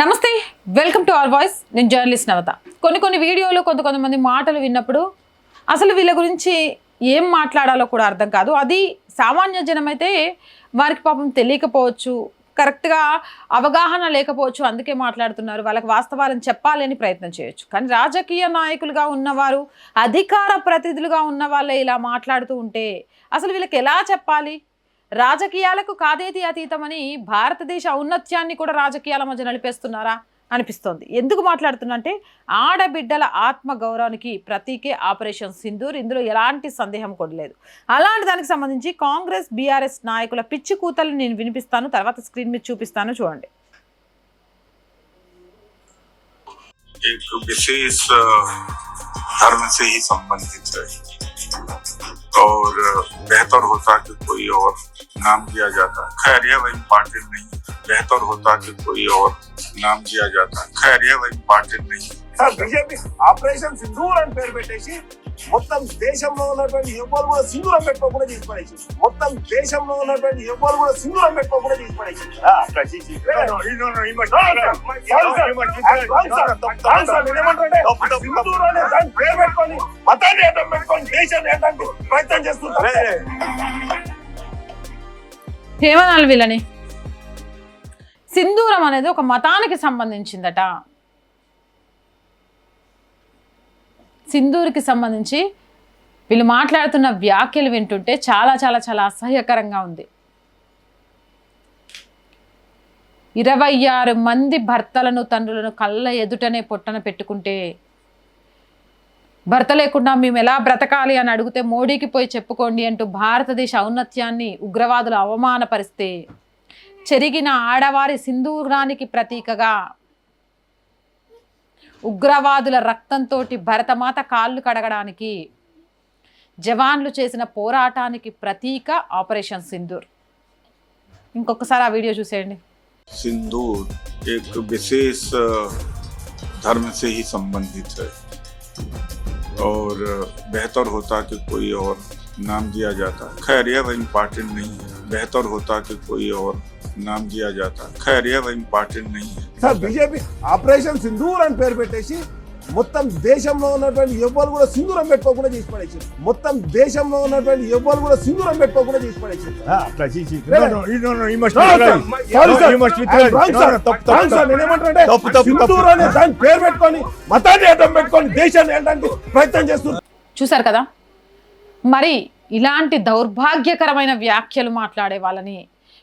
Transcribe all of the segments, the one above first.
నమస్తే welcome to our voice నేను journalist నవత. కొన్ని కొన్ని వీడియోలు కొంత కొంతమంది మాటలు విన్నప్పుడు అసలు వీళ్ళ గురించి ఏం మాట్లాడాలో కూడా అర్థం కాదు. అది సామాన్య జనమైతే వారికి పాపం తెలియకపోవచ్చు. కరెక్ట్గా అవగాహన లేకపోవచ్చు. అందుకే మాట్లాడుతున్నారు. వాళ్ళకి వాస్తవాలను చెప్పాలని ప్రయత్నం చేయొచ్చు. కానీ రాజకీయ నాయకులుగా ఉన్నవారు అధికార ప్రతినిధులుగా ఉన్న వాళ్ళే ఇలా మాట్లాడుతూ ఉంటే అసలు వీళ్ళకి ఎలా చెప్పాలి? రాజకీయాలకు కాదేది అతీతమని భారతదేశ ఔన్నత్యాన్ని కూడా రాజకీయాల మధ్య నడిపేస్తున్నారా అనిపిస్తోంది. ఎందుకు మాట్లాడుతున్నంటే ఆడబిడ్డల ఆత్మగౌరవానికి ప్రతీకే ఆపరేషన్ సింధూర్. ఇందులో ఎలాంటి సందేహం కూడా లేదు. అలాంటి దానికి సంబంధించి కాంగ్రెస్ బీఆర్ఎస్ నాయకుల పిచ్చి కూతలు నేను వినిపిస్తాను. తర్వాత స్క్రీన్ మీద చూపిస్తాను. చూడండి. విశేష और अ, बेहतर होता कि कोई और नाम दिया जाता खैर यह वह इम्पॉर्टेंट नहीं बेहतर होता कि कोई और नाम दिया जाता खैर यह वह इम्पॉर्टेंट नहीं సార్ బీజేపీ ఆపరేషన్ సింధూర్ అని పేరు పెట్టేసి మొత్తం దేశంలో ఉన్నటువంటి యువకులు కూడా సింధూరం పెట్టుకోకుండా చేసి పడేసి మొత్తం దేశంలో ఉన్నటువంటి యువకులు కూడా సింధూరం పెట్టుకోకుండా చేసి పడేసి సింధూర్ అనే దాని పేరు పెట్టుకొని మతాన్ని అడ్డం పెట్టుకొని దేశాన్ని ఏంటంటే ప్రయత్నం చేస్తుంటారు. ఏమనాలి వీళ్ళని? సింధూరం అనేది ఒక మతానికి సంబంధించిందట. సింధూర్కి సంబంధించి వీళ్ళు మాట్లాడుతున్న వ్యాఖ్యలు వింటుంటే చాలా చాలా చాలా అసహ్యకరంగా ఉంది. ఇరవై ఆరు మంది భర్తలను తండ్రులను కళ్ళ ఎదుటనే పొట్టన పెట్టుకుంటే భర్త లేకుండా మేము ఎలా బ్రతకాలి అని అడిగితే మోడీకి పోయి చెప్పుకోండి అంటూ భారతదేశ ఔన్నత్యాన్ని ఉగ్రవాదులు అవమానపరిస్తే చెరిగిన ఆడవారి సింధూరానికి ప్రతీకగా ఉగ్రవాదుల రక్తంతో భరతమాత కాళ్ళు కడగడానికి జవాన్లు చేసిన పోరాటానికి ప్రతీక ఆపరేషన్ సింధూర్ ఇంకొకసారి ఆ వీడియో చూసేయండి सिंदूर एक विशेष अ, धर्म से ही संबंधित है और अ, बेहतर होता कि कोई और नाम दिया जाता खैर यह वह इम्पॉर्टेंट नहीं है बेहतर होता कि कोई और नाम दिया जाता खैर यह वह इम्पॉर्टेंट नहीं है సార్ బీజేపీ ఆపరేషన్ సింధూర్ అని పేరు పెట్టేసి మొత్తం దేశంలో ఉన్నటువంటి యువకులు కూడా సింధూరం పెట్టుకోకుండా చేసి పడేసి మొత్తం దేశంలో ఉన్నటువంటి యువకులు కూడా సింధూరం పెట్టుకోకుండా చేసి పడేసి After Gigi. No, No, no, you, no, no, you must No, withdraw sir. it. Sorry, No, sir. you must I'm withdraw it. wrong, No, sir. no, తప్పు, Wrong, తప్పు, sir. తప్పు. నేనేమంటానంటే తప్పు, తప్పు, సింధూర్ అనే దాని పేరు పెట్టుకొని మతాన్ని అడ్డం పెట్టుకొని దేశాన్ని ఏంటంటే ప్రయత్నం చేస్తున్నారు చూశారు కదా మరి ఇలాంటి దౌర్భాగ్యకరమైన వ్యాఖ్యలు మాట్లాడే వాళ్ళని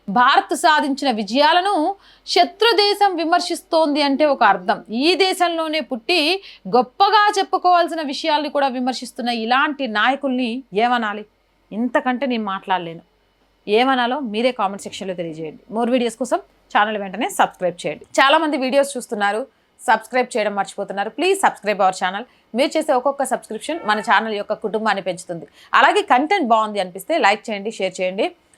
భారత్ సాధించిన విజయాలను శత్రు దేశం విమర్శిస్తోంది అంటే ఒక అర్థం. ఈ దేశంలోనే పుట్టి గొప్పగా చెప్పుకోవాల్సిన విషయాల్ని కూడా విమర్శిస్తున్న ఇలాంటి నాయకుల్ని ఏమనాలి? ఇంతకంటే నేను మాట్లాడలేను. ఏమనాలో మీరే కామెంట్ సెక్షన్లో తెలియజేయండి. మోర్ వీడియోస్ కోసం ఛానల్ వెంటనే సబ్స్క్రైబ్ చేయండి. చాలామంది వీడియోస్ చూస్తున్నారు సబ్స్క్రైబ్ చేయడం మర్చిపోతున్నారు. Please subscribe our channel. మీరు చేసే ఒక్కొక్క సబ్స్క్రిప్షన్ మన ఛానల్ యొక్క కుటుంబాన్ని పెంచుతుంది. అలాగే కంటెంట్ బాగుంది అనిపిస్తే లైక్ చేయండి షేర్ చేయండి.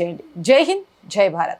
తెలియచేయండి జై హింద్ జై భారత్